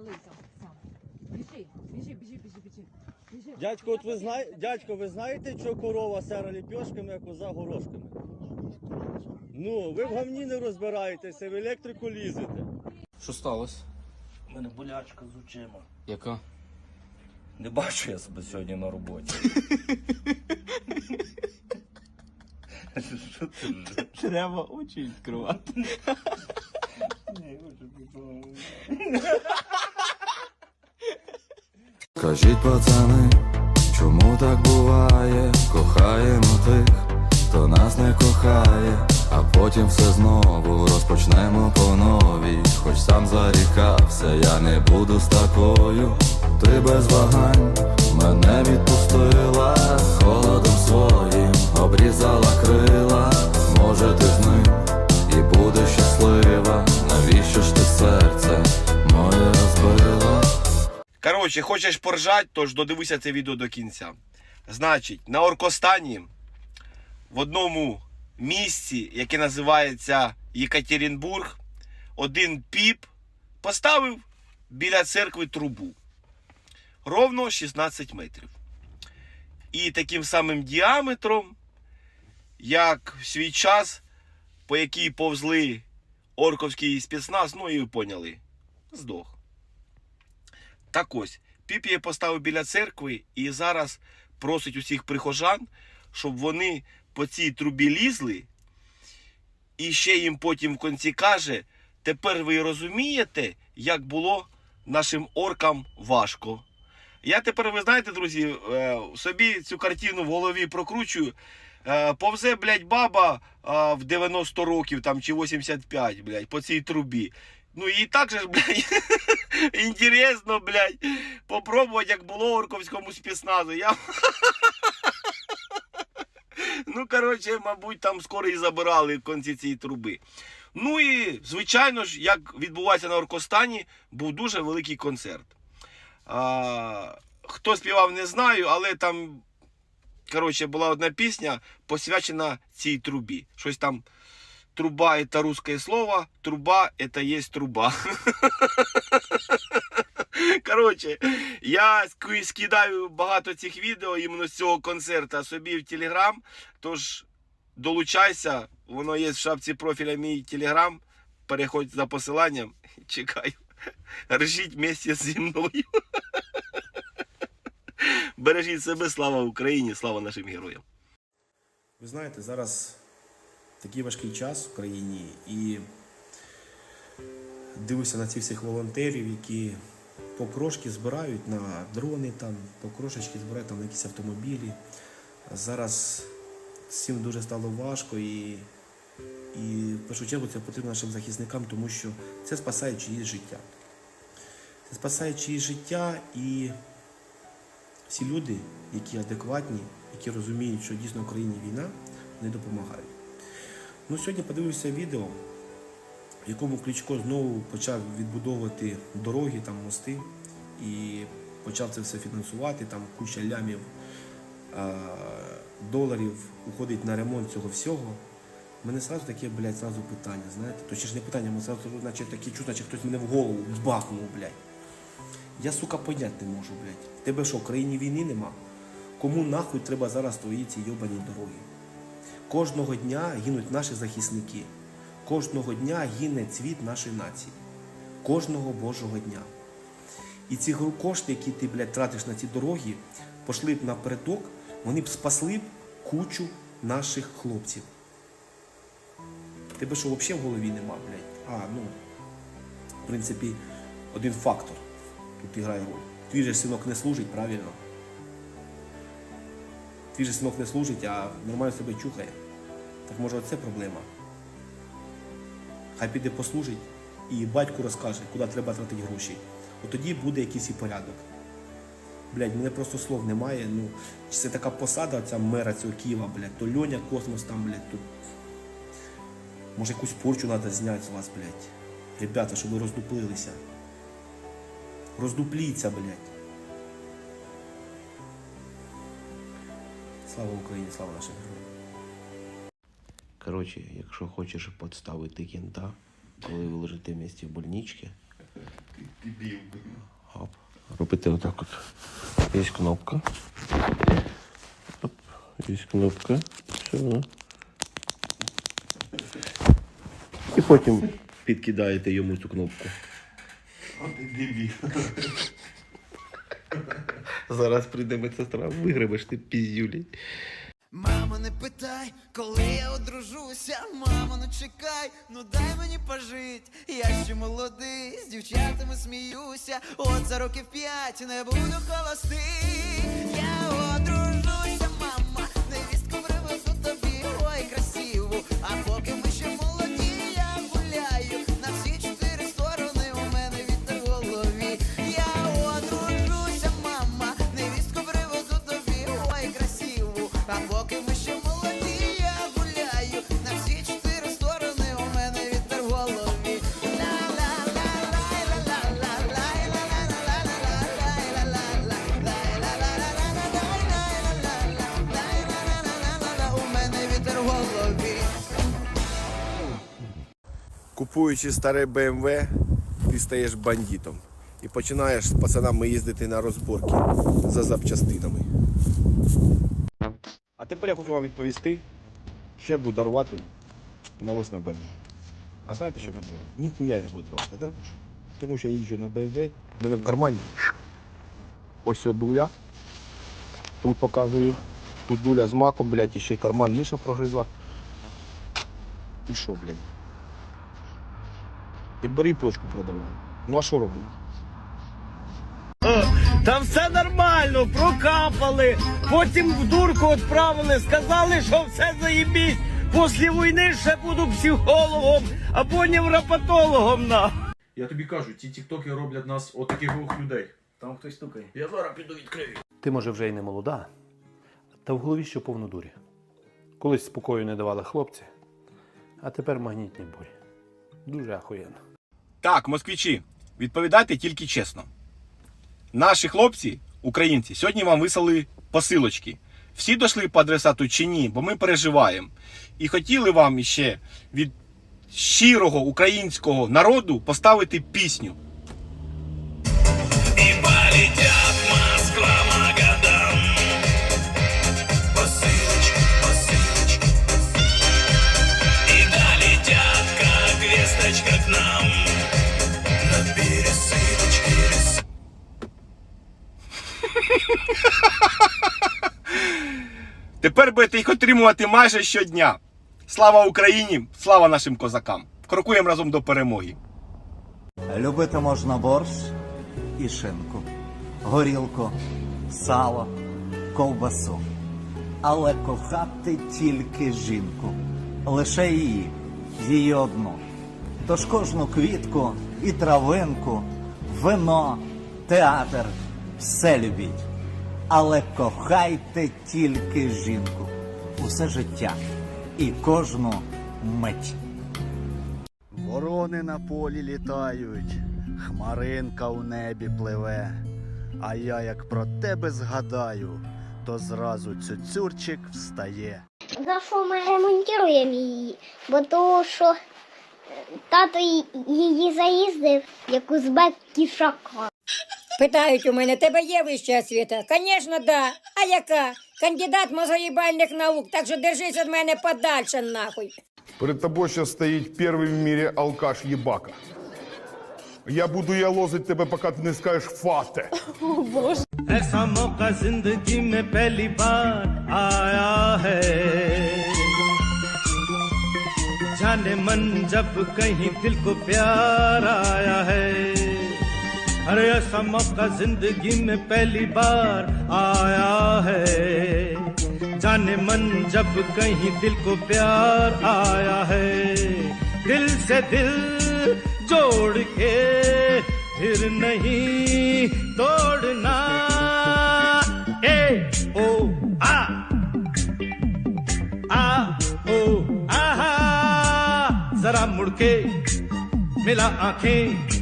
малий там сам. Біжи, біжи, біжи, біжи, біжи. біжи. Дядько, от ви знаєте, дядько, ви знаєте, що корова сера ліпьошками, а коза горошками? Ну, ви в гамні не розбираєтеся, в електрику лізете. Що сталося? У мене болячка з очима. Яка? Не бачу я себе сьогодні на роботі. Що ти вже? Треба очі відкривати. Ні, відкриваю. Кажіть, пацани, чому так буває? Кохаємо тих, хто нас не кохає, а потім все знову розпочнемо по новій. Хоч сам зарікався, я не буду з такою. Ти без вагань мене відпустила, холодом своїм обрізала крила. Може, ти з ним і будеш щаслива. Навіщо ж ти серце моє розбила? Коротше, хочеш поржать, тож додивися це відео до кінця. Значить, на Оркостані в одному місці, яке називається Єкатеринбург, один піп поставив біля церкви трубу. Ровно 16 метрів. І таким самим діаметром, як в свій час, по якій повзли орковський спецназ, ну і поняли, здох. Так ось, піп її поставив біля церкви і зараз просить усіх прихожан, щоб вони по цій трубі лізли. І ще їм потім в кінці каже: тепер ви розумієте, як було нашим оркам важко. Я тепер, ви знаєте, друзі, е, собі цю картину в голові прокручую. Е, Повзе, блядь, баба в 90 років там, чи 85, блядь, по цій трубі. Ну і так же ж, блядь, інтересно, блядь, попробувати, як було орковському спецназу. Я... Ну, коротше, мабуть, там скоро і забирали в кінці цієї труби. Ну і, звичайно ж, як відбувається на Оркостані, був дуже великий концерт. А, хто співав, не знаю, але там, коротше, була одна пісня посвячена цій трубі. Щось там. Труба это русское слово, труба это есть труба. Коротше, я скидаю багато цих відео іменно з цього концерту собі в Телеграм. Тож долучайся, воно є в шапці профіля мій Телеграм. Переходь за посиланням. Чекаю. Режіть місце зі мною. Бережіть себе, слава Україні, слава нашим героям. Ви знаєте, зараз такий важкий час в країні і дивлюся на цих всіх волонтерів, які покрошки збирають на дрони, там, покрошечки збирають там, на якісь автомобілі. Зараз всім дуже стало важко і, і в першу чергу це потрібно нашим захисникам, тому що це спасає чиїсь життя. Це спасає чиїсь життя і всі люди, які адекватні, які розуміють, що дійсно в Україні війна, вони допомагають. Ну, сьогодні подивився відео, в якому Кличко знову почав відбудовувати дороги, там мости, і почав це все фінансувати, там куча лямів доларів уходить на ремонт цього всього. У мене сразу таке, блядь, сразу питання, знаєте? Точніше не питання, мене сразу, наче таке чувство, наче хтось мене в голову бахнув, блядь. Я, сука, понять не можу, блядь. В Тебе що, в країні війни нема? Кому нахуй треба зараз твої ці йобані дороги? Кожного дня гинуть наші захисники. Кожного дня гине цвіт нашої нації. Кожного Божого дня. І ці кошти, які ти, блядь, тратиш на ці дороги, пішли б напередок, вони б спасли б кучу наших хлопців. Тебе що взагалі в голові нема, блядь? А, ну, в принципі, один фактор тут грає роль. Твій же синок не служить, правильно? Твій же синок не служить, а нормально себе чухає. Так може оце проблема. Хай піде послужить і батьку розкаже, куди треба тратити гроші. От тоді буде якийсь і порядок. Блядь, мене просто слов немає. Ну, чи це така посада ця мера цього Києва, блядь, то Льоня Космос там, блядь, тут. Може якусь порчу треба зняти з вас, блядь. Ребята, щоб ви роздуплилися. Роздупліться, блядь. Слава Україні, слава нашим героям. Коротше, якщо хочеш підставити кента, коли ви лежите в місті в больничці, Оп. Робите отак от. Є кнопка. Оп. Є кнопка. Все. І потім підкидаєте йому цю кнопку. Зараз прийде медсестра, вигребеш ти піздюлі. Мамо, не питай, коли я одружуся, мамо, ну чекай, ну дай мені пожить. Я ще молодий, з дівчатами сміюся. От за років п'ять не буду холостий. Купуючи старе BMW, ти стаєш бандитом. І починаєш з пацанами їздити на розборки за запчастинами. А тепер я хочу вам відповісти, ще буду дарувати навоз на BMW. А знаєте, що буде? Ніхуя я не буду давати, так? Тому що я їжджу на BMW, мене в кармані. Ось дуля. Тут показую. Тут дуля з маком, блядь, і ще й карман Міша прогризла. І що, блядь? І бери почку продавай. Ну а що робити? Та все нормально, прокапали, потім в дурку відправили, сказали, що все заєбісь. Після війни ще буду психологом, а потім рапатологом на. Я тобі кажу, ті тіктоки роблять нас от двох людей. Там хтось стукає. Я зараз піду відкрию. Ти, може, вже й не молода, та в голові що повно дурі. Колись спокою не давали хлопці, а тепер магнітні бурі. Дуже ахуєнно. Так, москвичі, відповідайте тільки чесно. Наші хлопці, українці, сьогодні вам вислали посилочки. Всі дійшли по адресату чи ні, бо ми переживаємо. І хотіли вам іще від щирого українського народу поставити пісню. Тепер будете їх отримувати майже щодня. Слава Україні! Слава нашим козакам! Крокуємо разом до перемоги! Любити можна борщ і шинку, горілку, сало, ковбасу. Але кохати тільки жінку, лише її, її одну. Тож кожну квітку і травинку, вино, театр, все любіть. Але кохайте тільки жінку, усе життя і кожну мить. Ворони на полі літають, хмаринка у небі пливе. А я як про тебе згадаю, то зразу цюцюрчик встає. За що ми ремонтуємо її? Бо то, що е, тато її заїздив, як узбек кішака. Питають у мене, тебе є вища освіта? Звісно, да. А яка? Кандидат мозгоїбальних наук, так що держись від мене подальше нахуй. Перед тобою зараз стоїть перший в мірі алкаш єбака. Я буду ялозить тебе, поки ти не скажеш фате. ऐसा मौका जिंदगी में पहली बार आया है जाने मन जब कहीं दिल को प्यार आया है अरे ऐसा मौका ज़िंदगी में पहली बार आया है। जाने मन जब कहीं दिल को प्यार आया है। दिल से दिल जोड़ के फिर नहीं तोड़ना। ए, ओ, आ आ, ओ, आहा। जरा मुड़के मिला आँखें।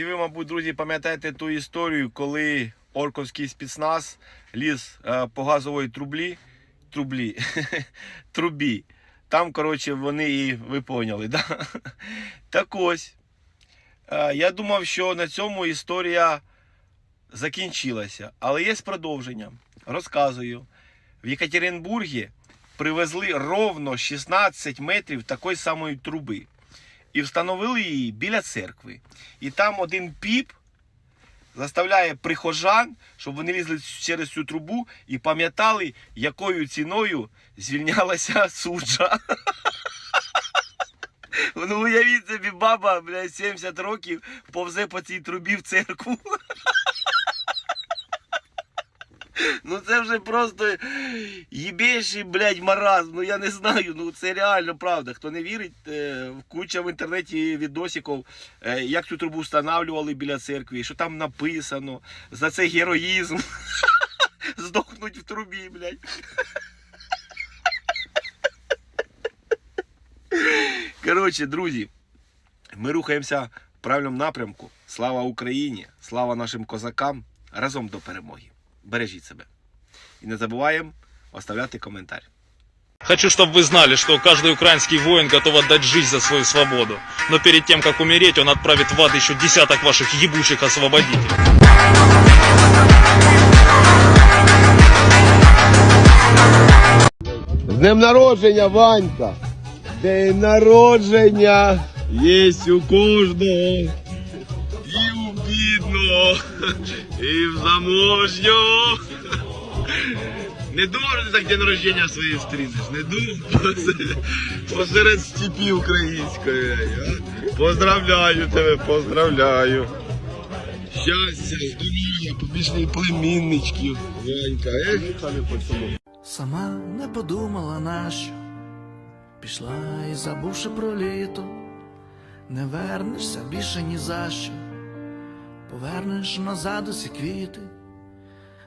Всі ви, мабуть, друзі, пам'ятаєте ту історію, коли орковський спецназ ліз е, по газовій трублі, трублі, трубі. Там, коротше, вони і ви поняли, да? Так ось. Е, Я думав, що на цьому історія закінчилася, але є продовження. Розказую. В Єкатеринбургі привезли ровно 16 метрів такої самої труби і встановили її біля церкви. І там один піп заставляє прихожан, щоб вони лізли через цю трубу і пам'ятали, якою ціною звільнялася суджа. Ну уявіть собі, баба, блядь, 70 років повзе по цій трубі в церкву. Ну це вже просто їбейший, блядь, маразм. Ну я не знаю. Ну це реально правда. Хто не вірить, е, куча в інтернеті відосиків, е, як цю трубу встановлювали біля церкви, що там написано. За це героїзм. Здохнуть в трубі, блядь. Коротше, друзі, ми рухаємося в правильному напрямку. Слава Україні! Слава нашим козакам! Разом до перемоги! Бережіть себе. І не забуваємо оставляти коментар. Хочу, чтобы вы знали, что каждый украинский воин готов отдать жизнь за свою свободу. Но перед тем, как умереть, он отправит в ад еще десяток ваших ебучих освободителей. З днем народження, Ванька! День народження! Єсть у кожного, і у бідного, І в заможнього. Не думав, що ти так день народження своє стрінеш, не думав. Посеред степі української. Поздравляю тебе, поздравляю. Щастя, здоров'я, побічних племінничків. Ванька, ех. Сама не подумала нащо, пішла і забувши про літо, не вернешся більше ні за що, повернеш назад усі квіти,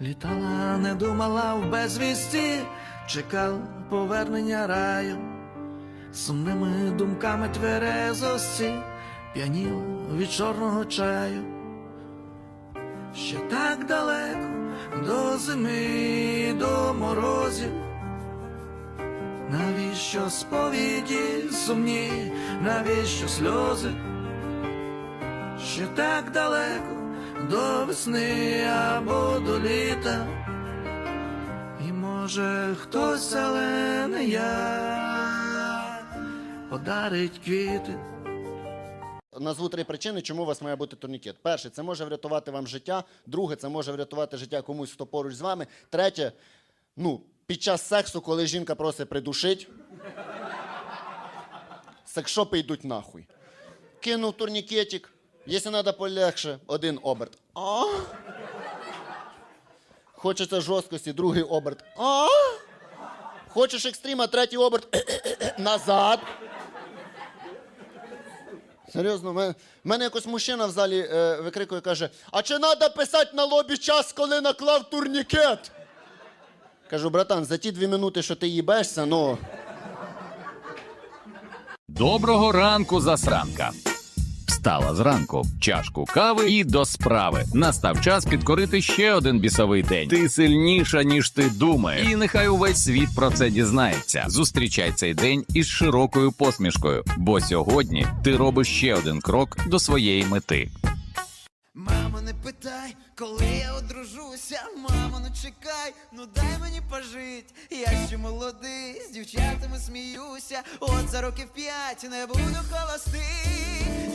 літала, не думала в безвісті, чекала повернення раю, сумними думками тверезості, п'яніла від чорного чаю. Ще так далеко до зими, до морозів. Навіщо сповіді сумні, навіщо сльози? Ще так далеко до весни або до літа. І може хтось, але не я, подарить квіти. Назву три причини, чому у вас має бути турнікет. Перше, це може врятувати вам життя. Друге, це може врятувати життя комусь, хто поруч з вами. Третє, ну, під час сексу, коли жінка просить придушить, секшопи йдуть нахуй. Кинув турнікетик, якщо треба полегше, один оберт. А? Хочеться жорсткості, другий оберт. А? Хочеш екстріма, третій оберт. Назад. Серйозно, в мене, в мене якось мужчина в залі е, викрикує, каже: А чи треба писати на лобі час, коли наклав турнікет? Кажу, братан, за ті дві минути, що ти їбешся, ну. Доброго ранку, засранка. Встала зранку, чашку кави і до справи. Настав час підкорити ще один бісовий день. Ти сильніша, ніж ти думаєш. І нехай увесь світ про це дізнається. Зустрічай цей день із широкою посмішкою, бо сьогодні ти робиш ще один крок до своєї мети. Мамо, не питай, коли я одружуся, мамо, не чекай, ну дай мені пожить. Я ще молодий, з дівчатами сміюся. От за років п'ять не буду холостий.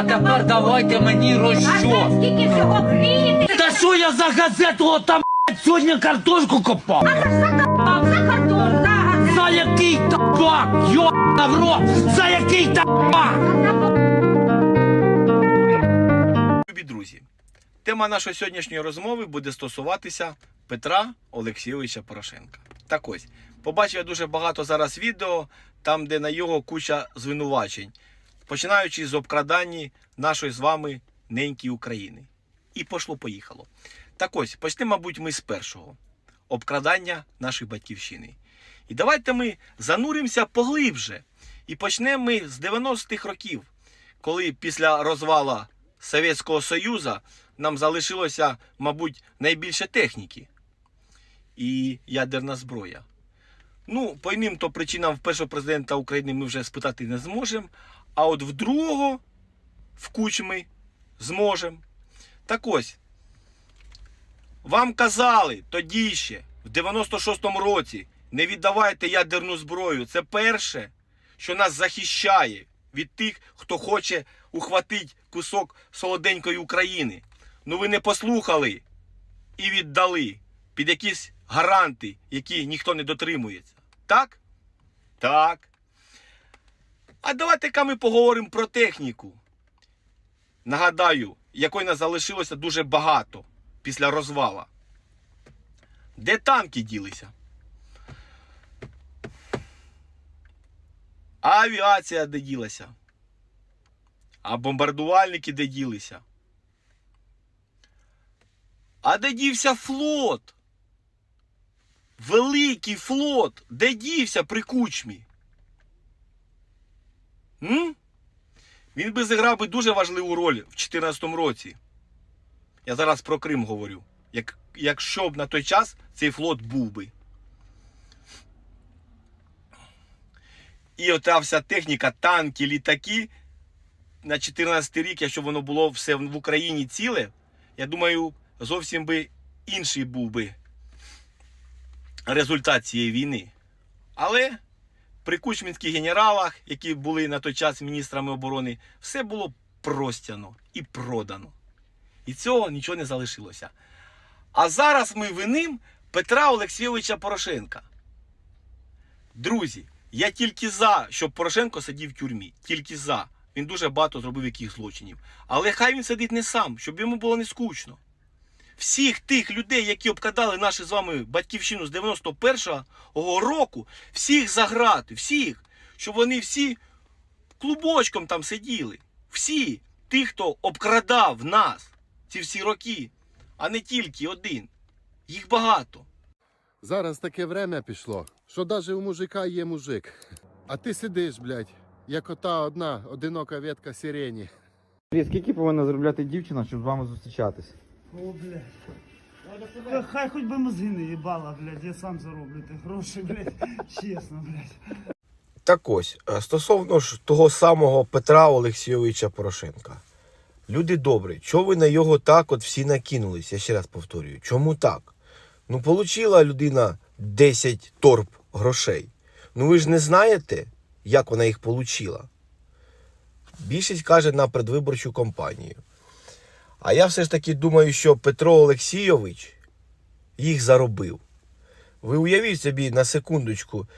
А тепер давайте мені розчос. Скільки всього грієте? Та що я за газету отам блядь, сьогодні картошку копав? За картон, за За який табак? Йобана в рот! За який табак? Любі друзі, тема нашої сьогоднішньої розмови буде стосуватися Петра Олексійовича Порошенка. Так ось, побачив я дуже багато зараз відео, там, де на його куча звинувачень, починаючи з обкрадання нашої з вами неньки України. І пошло-поїхало. Так ось, почнемо, мабуть, ми з першого обкрадання нашої батьківщини. І давайте ми зануримося поглибше. І почнемо ми з 90-х років, коли після розвала Совєтського Союзу нам залишилося, мабуть, найбільше техніки і ядерна зброя. Ну, по іним то причинам першого президента України ми вже спитати не зможемо, а от в другого, в кучми, зможемо. Так ось, вам казали тоді ще, в 96-му році, не віддавайте ядерну зброю. Це перше, що нас захищає від тих, хто хоче ухватити кусок солоденької України. Ну ви не послухали і віддали під якісь гаранти, які ніхто не дотримується. Так? Так. А давайте-ка ми поговоримо про техніку. Нагадаю, якої нас залишилося дуже багато після розвала. Де танки ділися? А авіація де ділася? А бомбардувальники де ділися? А де дівся флот? Великий флот, де дівся при кучмі? М? Він би зіграв би дуже важливу роль в 2014 році. Я зараз про Крим говорю. Як, якщо б на той час цей флот був би. І ота вся техніка, танки, літаки на 14 рік, якщо воно було все в Україні ціле, я думаю, зовсім би інший був би результат цієї війни. Але при кучмінських генералах, які були на той час міністрами оборони, все було простяно і продано. І цього нічого не залишилося. А зараз ми виним Петра Олексійовича Порошенка. Друзі, я тільки за, щоб Порошенко сидів в тюрмі. Тільки за. Він дуже багато зробив яких злочинів. Але хай він сидить не сам, щоб йому було не скучно. Всіх тих людей, які обкрадали нашу з вами батьківщину з 91-го року, всіх заграти, всіх, щоб вони всі клубочком там сиділи. Всі, ті, хто обкрадав нас ці всі роки, а не тільки один. Їх багато. Зараз таке время пішло, що навіть у мужика є мужик. А ти сидиш, блядь, як ота одна одинока ветка сирені. Скільки повинна заробляти дівчина, щоб з вами зустрічатись? О, блядь. Хай хоч би мозги не їбала, блядь, я сам зароблю ті гроші, блядь. Чесно, блядь. Так ось, е, стосовно ж того самого Петра Олексійовича Порошенка. Люди добрі, чого ви на його так от всі накинулись? Я ще раз повторюю. Чому так? Ну, получила людина 10 торб грошей. Ну ви ж не знаєте, як вона їх получила. Більшість каже на предвиборчу кампанію. А я все ж таки думаю, що Петро Олексійович їх заробив. Ви уявіть собі на секундочку,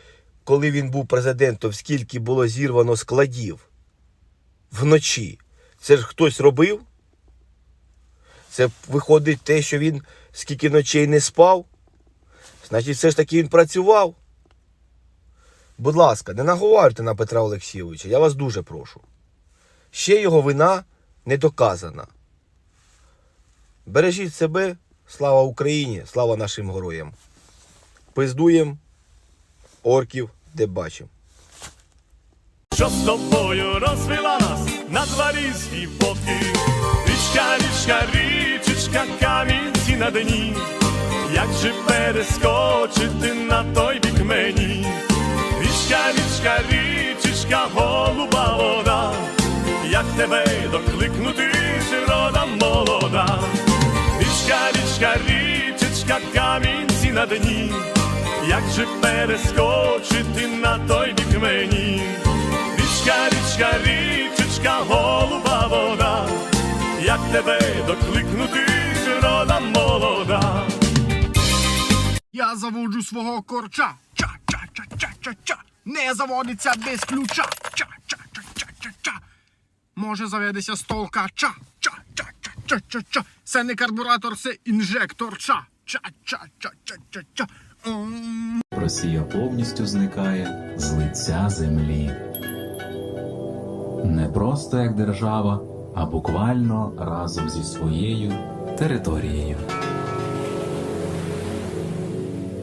коли він був президентом, скільки було зірвано складів вночі. Це ж хтось робив? Це виходить те, що він скільки ночей не спав. Значить, все ж таки він працював. Будь ласка, не наговарюйте на Петра Олексійовича, я вас дуже прошу. Ще його вина не доказана. Бережіть себе, слава Україні, слава нашим героям. Пиздуєм орків, де бачимо. Що з тобою розвела нас на дворі співбоки? Річка, річка, річечка, камінці на дні. Як же перескочити на той бік мені? Річка, річка, річечка, голуба вода. Як тебе докликнути, природа молода? Річка, річечка, камінці на дні. Як же перескочити на той бік мені? Річка, річка, річечка, голуба вода, як тебе докликнути, природа молода. Я заводжу свого корча. Ча-ча-ча-ча-ча-ча. Не заводиться без ключа. Ча-ча-ча-ча-ча-ча. Може заведеться з толка. Ча-ча-ча-ча-ча-ча. Це не карбуратор, це інжектор. Ча. Ча-ча-ча-ча-ча-ча. Росія повністю зникає з лиця землі. Не просто як держава, а буквально разом зі своєю територією.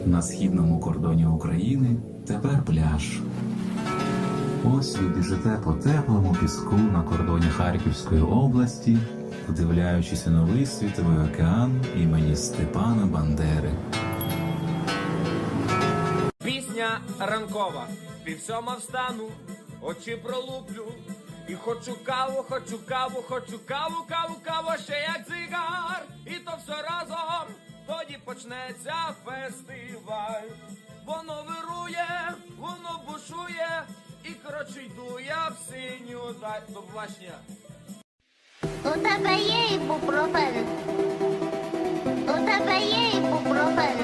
На східному кордоні України тепер пляж. Ось ви біжите по теплому піску на кордоні Харківської області, вдивляючись у новий світовий океан імені Степана Бандери. Пісня ранкова, пів сьома встану, очі пролуплю. І хочу каву, хочу каву, хочу каву, каву, каву, ще як цигар. І то все разом, тоді почнеться фестиваль. Воно вирує, воно бушує, і коротше йду я в синю даль. До побачення. У тебе є ібупрофен? У тебе є ібупрофен?